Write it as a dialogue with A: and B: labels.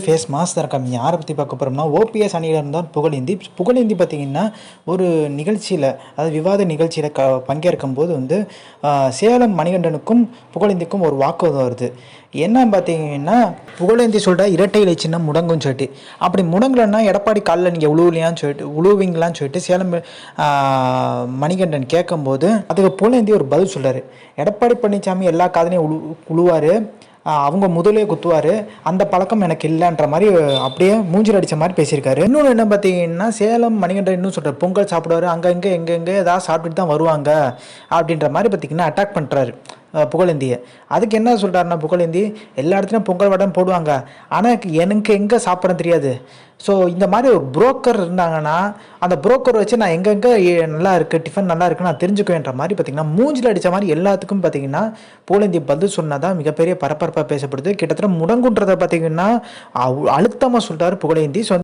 A: Face mass கம்மி யாரை பற்றி பார்க்க போகிறோம்னா ஓபிஎஸ் அணியில் இருந்தால் புகழேந்தி புகழேந்தி பார்த்தீங்கன்னா ஒரு நிகழ்ச்சியில் அதாவது விவாத நிகழ்ச்சியில் க பங்கேற்கும் போது வந்து சேலம் மணிகண்டனுக்கும் புகழேந்திக்கும் ஒரு வாக்குவாதம் வருது. என்ன பார்த்தீங்கன்னா புகழேந்தி சொல்கிற இரட்டை இலை சின்னம் முடங்கும் சொல்லிட்டு. அப்படி முடங்கலைன்னா எடப்பாடி காலில் நீங்கள் உழுவலையான்னு சொல்லிட்டு உழுவீங்களான்னு சொல்லிட்டு சேலம் மணிகண்டன் கேட்கும்போது அதுக்கு புகழேந்தி ஒரு பதில் சொல்கிறார் எடப்பாடி பழனிசாமி எல்லா காதலையும் உழு உழுவார். அவங்க முதலே குத்துவார். அந்த பழக்கம் எனக்கு இல்லைன்ற மாதிரி அப்படியே மூஞ்சில் அடித்த மாதிரி பேசியிருக்காரு. இன்னொன்று என்ன பார்த்தீங்கன்னா சேலம் மணிகண்டன் இன்னும் சொல்கிறார் பொங்கல் சாப்பிடுவார். அங்கே இங்கே எங்கே எங்கே ஏதாவது சாப்பிட்டுட்டு தான் வருவாங்க. அப்படின்ற மாதிரி பார்த்தீங்கன்னா அட்டாக் பண்ணுறாரு புகழேந்தியை அதுக்கு என்ன சொல்கிறாருன்னா புகழேந்தி எல்லா இடத்துலையும் பொங்கல் வடம் போடுவாங்க. ஆனால் எனக்கு எங்கே சாப்பிட தெரியாது. ஸோ இந்த மாதிரி ஒரு புரோக்கர் இருந்தாங்கன்னா அந்த புரோக்கர் வச்சு நான் எங்கெங்கே நல்லா இருக்குது டிஃபன் நல்லா இருக்குது நான் தெரிஞ்சுக்குவேன்ற மாதிரி பார்த்தீங்கன்னா மூஞ்சில் அடித்த மாதிரி எல்லாத்துக்கும் பார்த்தீங்கன்னா புகழேந்தி பதில் சொன்னதான் மிகப்பெரிய பரபரப்பாக பேசப்படுது. கிட்டத்தட்ட முடங்குன்றதை பார்த்திங்கன்னா அழுத்தமாக சொல்கிறார் புகழேந்தி ஸோ